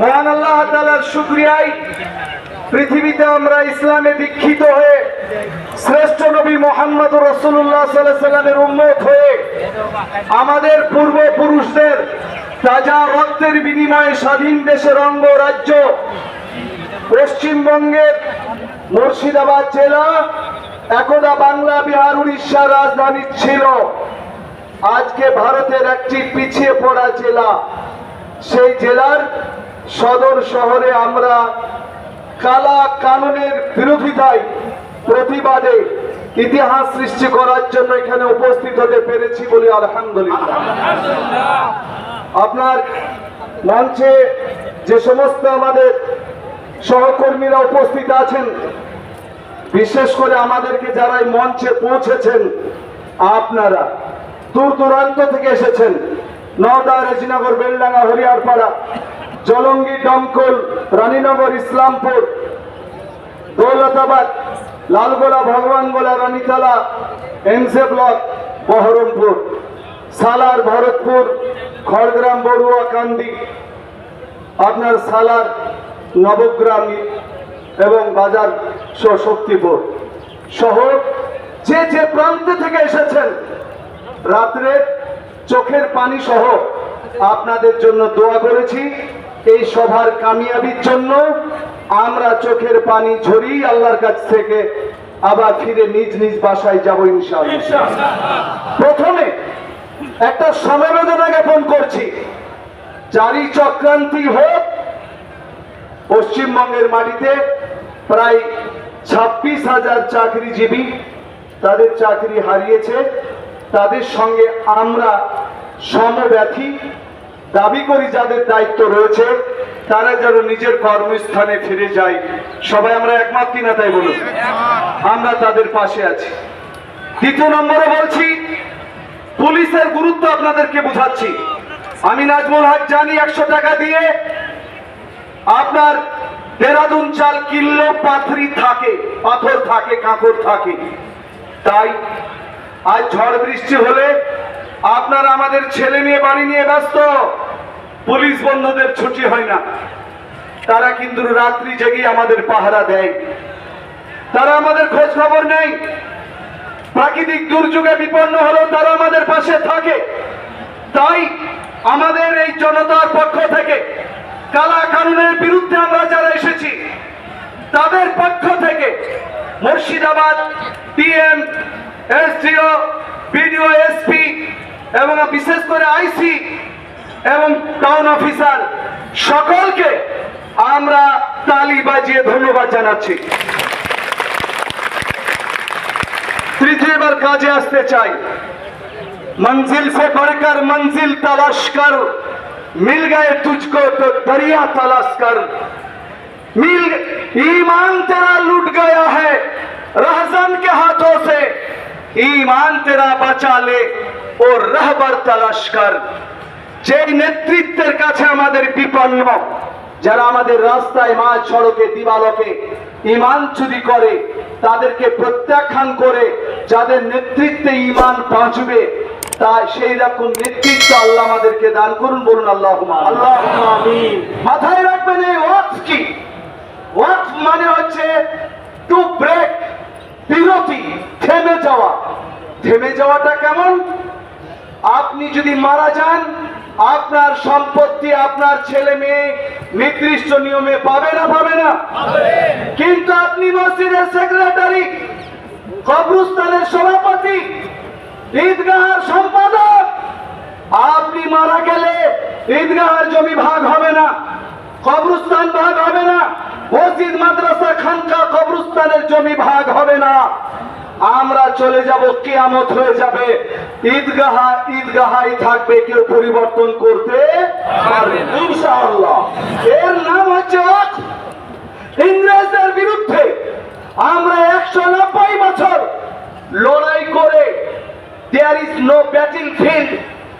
মহান আল্লাহ তালার শুক্রিয়ায় পৃথিবীতে আমরা ইসলামে দীক্ষিত হয়ে শ্রেষ্ঠ নবী মোহাম্মদ রসুল্লাহ সাল্লামের উন্মত হয়ে আমাদের পূর্বপুরুষদের তাজা রক্তের বিনিময়ে স্বাধীন দেশের অঙ্গ রাজ্য পশ্চিমবঙ্গের মুর্শিদাবাদ জেলা, একদা বাংলা, বিহার উড়িষ্যার রাজধানী ছিল। আজকে ভারতের একটি পিছিয়ে পড়া জেলা। সেই জেলার সদর শহরে আমরা কালা কানুনের বিরোধিতায় প্রতিবাদে ইতিহাস সৃষ্টি করার জন্য এখানে উপস্থিত হতে পেরেছি বলি আলহামদুলিল্লাহ। আপনার মঞ্চে যে সমস্ত আমাদের সহকর্মীরা উপস্থিত আছেন, বিশেষ করে আমাদেরকে যারা মঞ্চে পৌঁছেছেন, আপনারা দূর দূরান্ত থেকে এসেছেন নওদা রেজিনগর, বেলডাঙ্গা, হরিয়ারপাড়া, জলঙ্গি, দমকল, রানীনগর, ইসলামপুর, দৌলতাবাদ, লালগোলা, ভগবানগোলা রানীতলা এনসে ব্লক, বহরমপুর, সালার ভরতপুর, খড়গ্রাম, বড়ুয়া, কান্দি, আপনার সালার নবগ্রাম এবং বাজার সহ শক্তিপুর সহ যে যে প্রান্ত থেকে এসেছেন, রাত্রে চোখের পানি সহ আপনাদের জন্য দোয়া করেছি। এই সভার কামিয়াবির জন্য আমরা চোখের পানি ঝরিয়ে আল্লাহর কাছ থেকে আবার ফিরে নিজ নিজ বাসায় যাব ইনশাআল্লাহ। প্রথমে একটা সমবেদনা জ্ঞাপন করছি। জারি চক্রান্তি হোক, পশ্চিমবঙ্গের মাটিতে প্রায় ছাব্বিশ হাজার চাকরিজীবী তাদের চাকরি হারিয়েছে। তাদের সঙ্গে আমরা সমব্যথী দাবি করি যাদের দায়িত্ব রয়েছে, তারা যেন নিজের কর্মস্থানে ফিরে যায়। সবাই আমরা একমত কিনা তাই বলুন? আমরা তাদের পাশে আছি। দ্বিতীয় নম্বরে বলছি, পুলিশের গুরুত্ব আপনাদেরকে বোঝাচ্ছি। আমি নাজমুল হক জানি একশো টাকা দিয়ে আপনার দেরাদুন চাল কিল্লো পাথরি থাকে, পাথর থাকে, কাঁকর থাকে। তাই আজ ঝড় বৃষ্টি হলে আপনারা আমাদের ছেলে মেয়ে বাড়ি নিয়ে ব্যস্ত। পুলিশ বন্ধুদের ছুটি হয় না। তারা কিন্তু রাত্রি জেগে আমাদের পাহারা দেয়। তারা আমাদের খোঁজ খবর নেই। প্রাকৃতিক দুর্যোগে বিপন্ন হলেও তারা আমাদের পাশে থাকে। তাই আমাদের এই জনতার পক্ষ থেকে কালা কানুনের বিরুদ্ধে আমরা যারা এসেছি, তাদের পক্ষ থেকে Murshidabad PM SDO BDO SP এবং বিশেষ করে আইসি এবং টাউন অফিসার সকলকে আমরা তালি বাজিয়ে ধন্যবাদ জানাচ্ছি তৃতীয়বার কাজে আসতে চাই मंजिल से बढ़कर मंजिल तलाश कर मिल गए तुझको तो दरिया तलाश कर मिल ईमान तेरा लूट गया है रहजन के हाथों से ईमान तेरा बचा ले और रहबर तलाश कर যে নেতৃত্বের কাছে আমাদের বিপন্ন যারা আমাদের রাস্তায় মাঝ সড়কে দিবালকে ইমান চুরি করে তাদেরকে প্রত্যাখ্যান করে যাদের নেতৃত্বে ইমান বাঁচবে তা সেই রকম নেতৃত্ব আল্লাহ আমাদেরকে দান করুন বলুন আল্লাহ আল্লাহ মাথায় রাখবেন এই ওয়াক্স কি ওয়াক্স মানে হচ্ছে টু ব্রেক বিরতি, থেমে যাওয়া। থেমে যাওয়াটা কেমন? আপনি যদি মারা যান, আপনার সম্পত্তি, আপনার ছেলে মেয়ে নির্দিষ্ট নিয়মে পাবে না পাবে না? কিন্তু আপনি মসজিদের সেক্রেটারি কবরস্থানের সভাপতি, ঈদগাহের সম্পাদক, আপনি মারা গেলে ঈদগাহের জমি ভাগ হবে না, কবরস্থান ভাগ হবে না। মসজিদ, মাদ্রাসা, খানকা, কবরস্থানের জমি ভাগ হবে না আমরা চলে যাব, কিয়ামত হয়ে যাবে ঈদগাহা, ঈদগাহাই থাকবে, কেউ পরিবর্তন করতে পারবে। ইনশাআল্লাহ এর নাম হচ্ছে। ইংরেজদের বিরুদ্ধে আমরা একশো নব্বই বছর লড়াই করে there is no battle field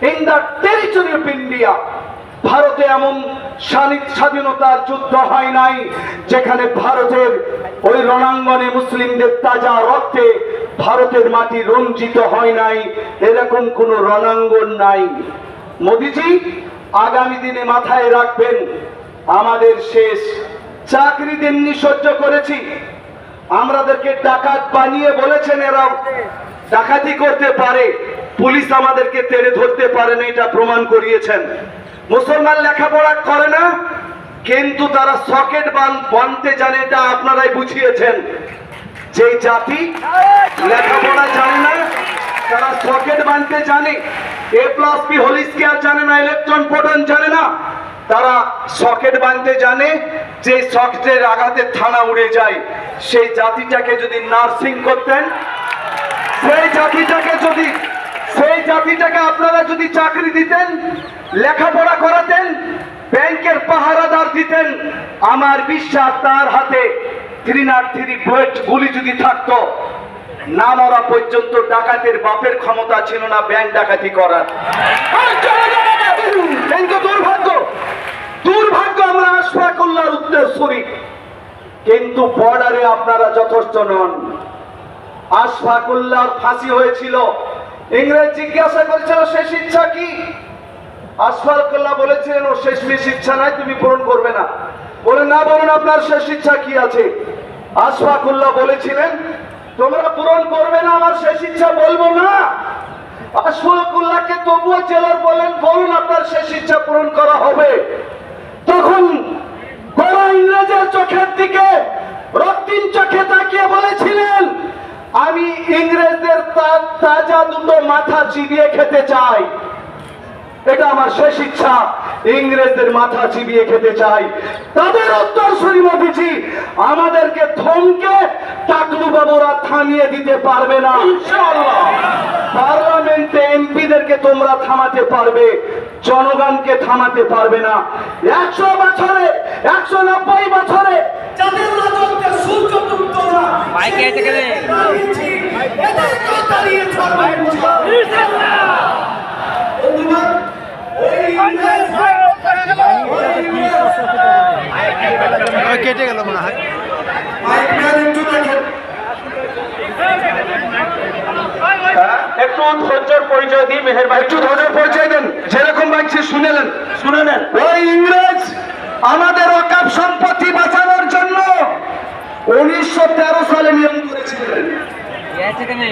in the territory of India ভারতে এমন স্বাধী- স্বাধীনতার যুদ্ধ হয় নাই, যেখানে ভারতের ওই রণাঙ্গনে মুসলিমদের তাজা রক্তে ভারতের মাটি রঞ্জিত হয় নাই, এরকম কোন রণাঙ্গন নাই। মোদিজি, আগামী দিনে মাথায় রাখবেন, আমাদের শেষ চাকরি দেননি সহ্য করেছি। আমাদেরকে ডাকাত বানিয়ে বলেছেন এরা ডাকাতি করতে পারে, পুলিশ আমাদেরকে তেড়ে ধরতে পারে না, এটা প্রমাণ করিয়েছেন। মুসলমান লেখাপড়া করে না, কিন্তু তারা সকেট বান বানতে জানে, এটা আপনারাই বুঝিয়েছেন। যে জাতি লেখাপড়া জানে না, তারা সকেট বানতে জানে। A plus B whole square জানে না ইলেকট্রন প্রোটন জানে না। তারা সকেট বানতে জানে, যে সকেটের আঘাতে থানা উড়ে যায়। সেই জাতিটাকে যদি নার্সিং করতেন, সেই জাতিটাকে যদি সেই জাতিটাকে আপনারা যদি চাকরি দিতেন লেখাপড়া করাতেন ব্যাংকের পাহারাদার দিতেন আমার বিশ্বাস তার হাতে থ্রি নাট থ্রি গুলি যদি থাকতো না মরা পর্যন্ত ডাকাতের বাপের ক্ষমতা ছিল না ব্যাংক ডাকাতি করার। কিন্তু দুর্ভাগ্য। দুর্ভাগ্য আমরা আশফাকুল্লাহর উত্তরসূরি কিন্তু বর্ডারে আপনারা যথেষ্ট নন। আশফাকুল্লাহর ফাঁসি হয়েছিল। ইংরেজ জিজ্ঞাসা করেছিল, শেষ ইচ্ছা কি? আশফাকুল্লাহ বলেছিলেন ও শেষ মেশ ইচ্ছা নাই, তুমি পূরণ করবে না। বলে, না বলুন, আপনার শেষ ইচ্ছা কি আছে? আশফাকুল্লাহ বলেছিলেন, তোমরা পূরণ করবে না, আমার শেষ ইচ্ছা বলব না। আশফাকুল্লাহকে তবুও জেলার বলেন, বলুন, আপনার শেষ ইচ্ছা পূরণ করা হবে। তখন বড় ইংরেজের চোখের দিকে রক্তিম চোখে তাকিয়ে বলেছিলেন আমি ইংরেজদের তাজা দুটো মাথা চিবিয়ে খেতে চাই। এটা আমার শেষ ইচ্ছা। ইংরেজদের মাথা চিবিয়ে খেতে চাই। তাদের উত্তর শ্রীমতীজি আমাদেরকে থমকে টাকলু বাবুরা থামিয়ে দিতে পারবে না। পার্লামেন্টে এমপিদেরকে তোমরা থামাতে পারবে জনগণকে থামাতে পারবে না। একশো বছরে একশো নব্বই বছরে যাদের ওই ইংরেজ কেটে গেল মনে হয়। একটু হ্যাঁ? একটু ধৈর্যের পরিচয় দিই মেহেরবানি। একটু ধৈর্য পরিচয় দেন। যেরকম বাগছি শুনে নেন। শুনে নেন। ওই ইংরেজ আমাদের অকাপ সম্পত্তি বাঁচানোর জন্য উনিশশো তেরো সালে নিয়ম করেছিলেন।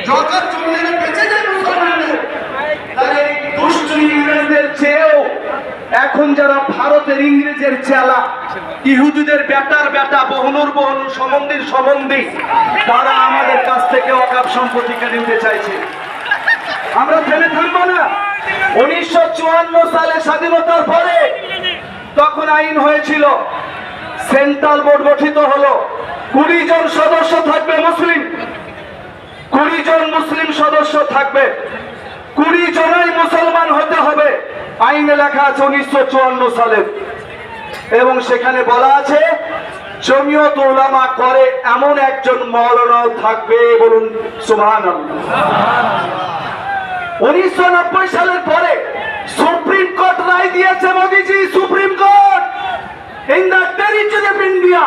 যখন চললে বেঁচে যায় চেয়েও এখন যারা ভারতের ইংরেজের চেলা, ইহুদিদের বেটার বেটা, বহনুর বহনু সম্বন্ধীর সম্বন্ধী তারা আমাদের কাছ থেকে অকাপ সম্পত্তি কেড়ে নিতে চাইছে। আমরা থেমে থাকব না। উনিশশো চুয়ান্ন সালে স্বাধীনতার পরে তখন আইন হয়েছিল, সেন্ট্রাল বোর্ড গঠিত হলো। কুড়ি জন সদস্য থাকবে মুসলিম। কুড়ি জন মুসলিম সদস্য থাকবে। কুড়ি জনই মুসলমান হতে হবে। আইনে লেখা আছে উনিশশো চুয়ান্ন সালে। এবং সেখানে বলা আছে, জমিয়ত উলামা করে এমন একজন মৌলানাও থাকবে বলুন সুবহান উনিশশো নব্বই সালের পরে সুপ্রিম কোর্ট রায় দিয়েছে Modiji, supreme court. In the territory of India.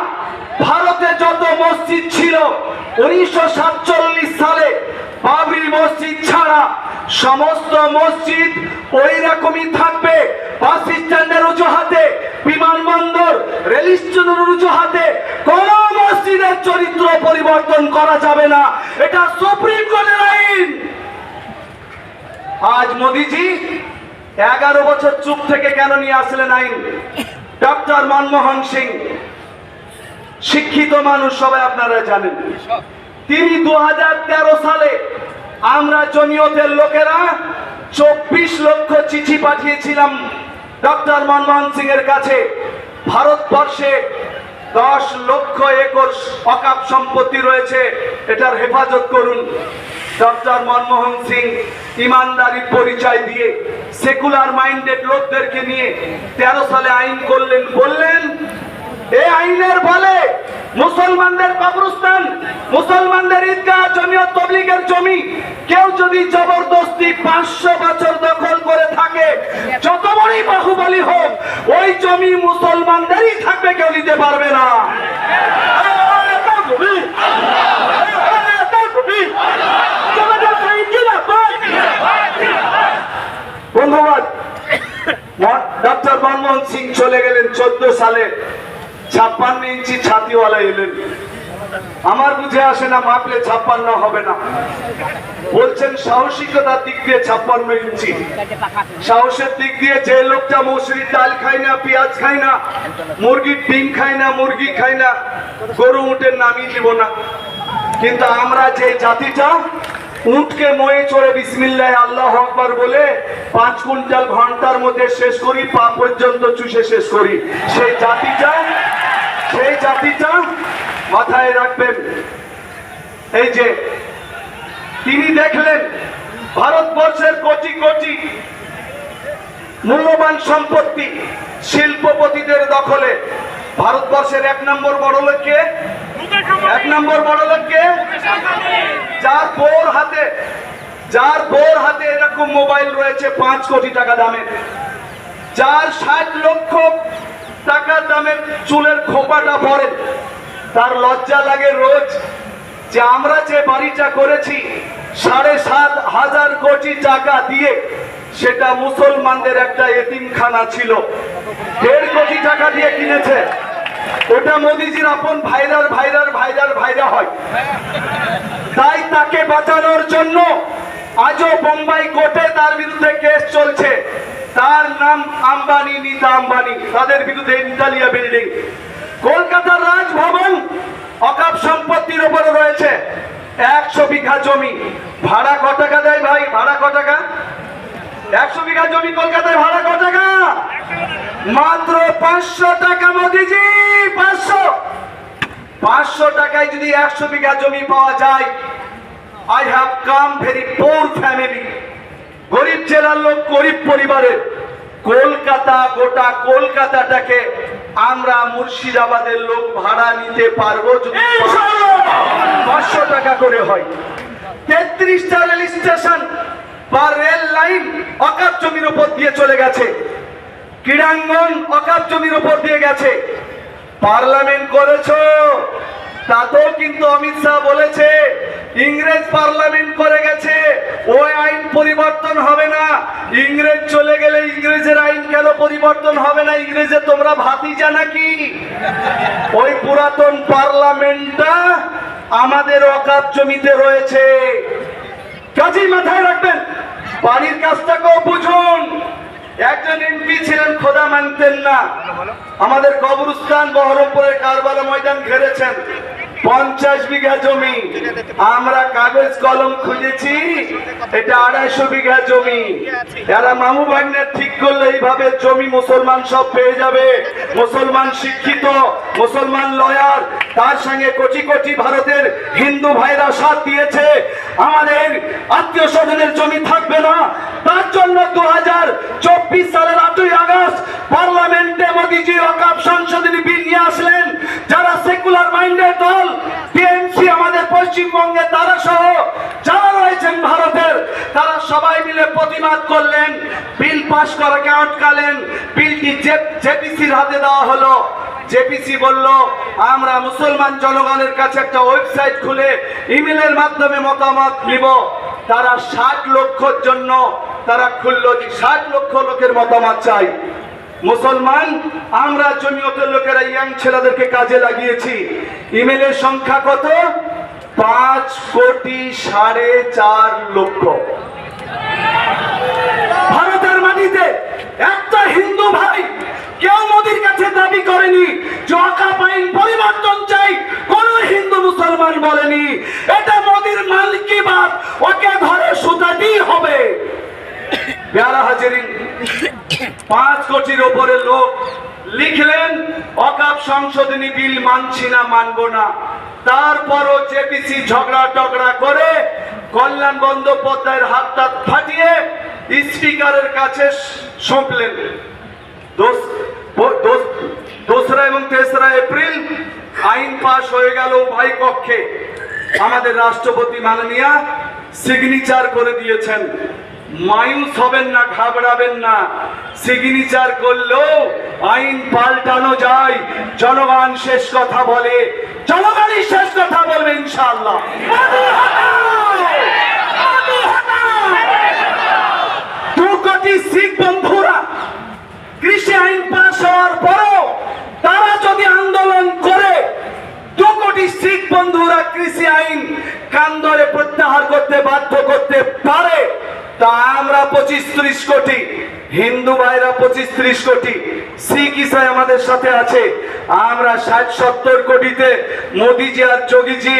ভারতে যত মসজিদ ছিল, উনিশশো সাতচল্লিশ সালে বাবরি মসজিদ ছাড়া সমস্ত মসজিদ ওই রকমই থাকবে। বাস স্ট্যান্ডের অজুহাতে বিমানবন্দর, রেল স্টেশনের অজুহাতে কোন মসজিদের চরিত্র পরিবর্তন করা যাবে না। এটা সুপ্রিম কোর্টের আইন। আজ মোদিজি এগারো বছর চুপ থেকে কেন নিয়ে আসলেন আইন? ডক্টর মনমোহন সিং শিক্ষিত মানুষ সবাই আপনারা জানেন। তিনি দু সালে আমরা জমিয়তের লোকেরা চব্বিশ লক্ষ চিঠি পাঠিয়েছিলাম ডক্টর মনমোহন সিং এর কাছে। ভারতবর্ষে দশ লক্ষ একর অকাপ সম্পত্তি রয়েছে, এটার হেফাজত করুন। ডক্টর মনমোহন সিং ইমানদারির পরিচয় দিয়ে সেকুলার মাইন্ডেড লোকদেরকে নিয়ে তেরো সালে আইন করলেন, বললেন এই আইনের বলে মুসলমানদের কবরস্থান, মুসলমানদের ঈদগাহ, জমিয়ত তবলিগের জমি। কেউ যদি জবরদস্তি পাঁচশো বছর দখল করে থাকে, যত বড়ই বাহুবলী হোক, ওই জমি মুসলমানদেরই থাকবে, কেউ নিতে পারবে না। বন্ধুবান ডক্টর মনমোহন সিং চলে গেলেন চোদ্দ সালে। ছাপ্পান্ন ইঞ্চি ছাতিওয়ালা এলেন। আমার বুঝে আসে না, মাপলে ছাপ্পান্ন হবে না। বলছেন, সাহসিকতার দিক দিয়ে ছাপ্পান্ন ইঞ্চি। সাহসের দিক দিয়ে যে লোকটা মসুরির ডাল খায় না, পেঁয়াজ খায় না, মুরগির ডিম খায় না, মুরগি খায় না, গরু উঠে নামিয়ে দিব না। কিন্তু আমরা যে জাতিটা উঠকে ময়ে চড়ে বিসমিল্লাহ, আল্লাহ আকবার বলে পাঁচ কুইন্টাল ঘণ্টার মধ্যে শেষ করি, পা পর্যন্ত চুষে শেষ করি। সেই জাতিটা সেই জাতিটা মাথায় রাখবেন। এই যে তিনি দেখলেন ভারতবর্ষের কোটি কোটি মূল্যবান সম্পত্তি শিল্পপতিদের দখলে। ভারতবর্ষের এক নম্বর বড় লোককে এক নম্বর বড় লোককে যার বোর হাতে, যার বোর হাতে এরকম মোবাইল রয়েছে পাঁচ কোটি টাকা দামের যার ষাট লক্ষ টাকা দামের চুলের খোপাটা পড়ে তার লজ্জা লাগে রোজ যে আমরা যে বাড়িটা করেছি, সাড়ে সাত হাজার কোটি টাকা দিয়ে সেটা মুসলমানদের একটা এতিমখানা ছিল। দেড় কোটি টাকা দিয়ে কিনেছে। ওটা মোদিজির আপন ভাইরার ভাইরার ভাইরার ভাইরা হয়। তাই তাকে বাঁচানোর জন্য আজও বোম্বাই কোর্টে তার বিরুদ্ধে কেস চলছে। তার নাম আম্বানি, নীতা আম্বানি। তাদের বিরুদ্ধে ইন্টালিয়া বিল্ডিং কলকাতার রাজভবন অকাপ সম্পত্তির উপরে রয়েছে। একশো বিঘা জমি। ভাড়া ক টাকা দেয় ভাই? ভাড়া ক টাকা? একশো বিঘা জমি কলকাতায় ভাড়া ক টাকা? মাত্র পাঁচশো টাকা মোদিজি পাঁচশো। পাঁচশো টাকায় যদি একশো বিঘা জমি পাওয়া যায় I have come very poor family গরিব জেলার লোক গরিব পরিবারের। কলকাতা গোটা কলকাতাটাকে আমরা মুর্শিদাবাদের লোক ভাড়া নিতে পারব যদি পাঁচশো টাকা করে হয়। তেত্রিশটা রেল স্টেশন বা রেল লাইন অকাপ জমির উপর দিয়ে চলে গেছে। ক্রীড়াঙ্গন অকাপ জমির উপর দিয়ে গেছে। পার্লামেন্ট করেছ, তাতেও কিন্তু অমিত শাহ বলেছে, ইংরেজ পার্লামেন্ট করে গেছে ওই আইন পরিবর্তন হবে না। ইংরেজ চলে গেলে ইংরেজের আইন কেন পরিবর্তন হবে না? ইংরেজে তোমরা ভাতিজা নাকি? ওই পুরাতন পার্লামেন্টটা আমাদের অকাপ জমিতে রয়েছে। কাজেই মাথায় রাখবেন, বাড়ির কাজটাকেও বুঝুন। একজন এমপি ছিলেন, খোদা মানতেন না। আমাদের কবরস্থান বহরমপুরের কারবালা ময়দান ঘেরেছেন। পঞ্চাশ বিঘা জমি। আমরা কাগজ কলম খুঁজেছি, এটা আড়াইশো বিঘা জমি। এরা মামু ভাগ্নের ঠিক করলে এইভাবে জমি মুসলমান সব পেয়ে যাবে। মুসলমান শিক্ষিত, মুসলমান লয়ার, তার সঙ্গে কোটি কোটি ভারতের হিন্দু ভাইরা সাথ দিয়েছে। আমাদের আত্মীয় স্বজনের জমি থাকবে না। তার জন্য দু হাজার চব্বিশ প্রতিবাদ করলেন, বিল পাশ করাকে আটকালেন, বিলটি জেপিসির হাতে দেওয়া হলো। জেপিসি বলল, আমরা মুসলমান জনগণের কাছে একটা ওয়েবসাইট খুলে ইমেলের মাধ্যমে মতামত নিব। তারা ষাট লক্ষর জন্য, তারা খুললো যে ষাট লক্ষ লোকের মতামত চাই। মুসলমান, আমরা জমিয়তের লোকেরা ইয়াং ছেলেদেরকে কাজে লাগিয়েছি। ইমেলের সংখ্যা কত? পাঁচ কোটি সাড়ে চার লক্ষ। ভারতের মাটিতে একটা হিন্দু ভাই কেউ মোদির কাছে দাবি করেনি যে অকাপ আইন পরিবর্তন চাই, কোন হিন্দু মুসলমান বলেনি। এটা মোদির মালিকি বাদ ওকে ঘরে সুতাতেই হবে। পাঁচ কোটির ওপরে লোক লিখলেন, অকাপ সংশোধনী বিল মানছি না, মানবো না। তারপরও জেপিসি ঝগড়া টগড়া করে কল্যাণ বন্দ্যোপাধ্যায়ের হাতটা ফাটিয়ে স্পিকারের কাছে সঁপলেন। দোসরা এবং তেসরা এপ্রিল আইন পাশ হয়ে গেল উভয় পক্ষে আমাদের রাষ্ট্রপতি মাননীয়া সিগনেচার করে দিয়েছেন। মায়ুস হবেন না, ঘাবড়াবেন না। সিগনেচার করলেও আইন পাল্টানো যায়। জনগণ শেষ কথা বলে, জনগণই শেষ কথা বলবে আইন পাশ হওয়ার পরও তারা যদি আন্দোলন করে দু কোটি শিখ বন্ধুরা কৃষি আইন কান্দরে প্রত্যাহার করতে বাধ্য করতে পারে তা আমরা পঁচিশ ত্রিশ কোটি হিন্দু ভাইরা পঁচিশ ত্রিশ কোটি শিখ ইসাই আমাদের সাথে আছে আমরা ষাট সত্তর কোটিতে মোদিজি আর যোগীজি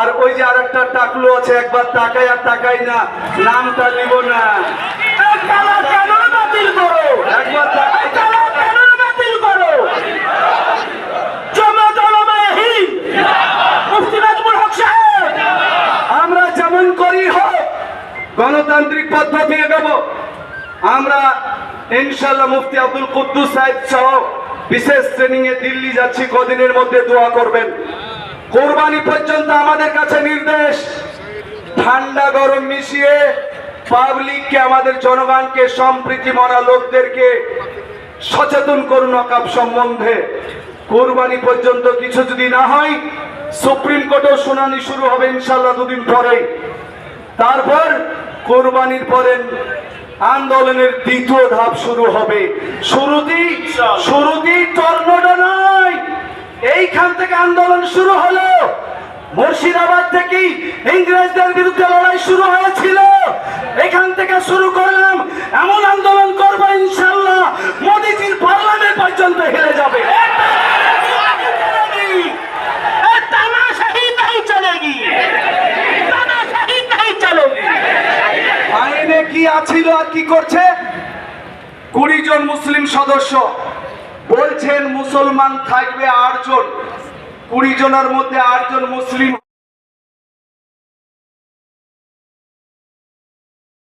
আর ওই যে আর একটা টাকলু আছে একবার তাকাই আর তাকাই না নামটা নিব না। একবার গণতান্ত্রিক পদ্ধতি এগোবো। আমরা ইনশাল্লাহ মুফতি আব্দুল কুদ্দুস সাহেব সহ বিশেষ ট্রেনিং এ দিল্লি যাচ্ছি, কদিনের মধ্যে দোয়া করবেন। কোরবানি পর্যন্ত আমাদের কাছে নির্দেশ। ঠান্ডা গরম মিশিয়ে পাবলিককে আমাদের জনগণকে, সম্প্রীতি মরা লোকদেরকে সচেতন করুন অকাপ সম্বন্ধে। কোরবানি পর্যন্ত কিছু যদি না হয়, সুপ্রিম কোর্টেও শুনানি শুরু হবে ইনশাল্লাহ দুদিন পরেই। তারপর কোরবানির পরে আন্দোলনের দ্বিতীয় ধাপ শুরু হবে। শুরুতেই শুরুতেই টর্নেডো নয়। এইখান থেকে আন্দোলন শুরু হলো। মুর্শিদাবাদ থেকেই ইংরেজদের বিরুদ্ধে লড়াই শুরু হয়েছিল। এখান থেকে শুরু করলাম আইনে ছিল আর কি করছে? কুড়ি জন মুসলিম সদস্য। বলছেন মুসলমান থাকবে আটজন। কুড়ি জনের মধ্যে আটজন মুসলিম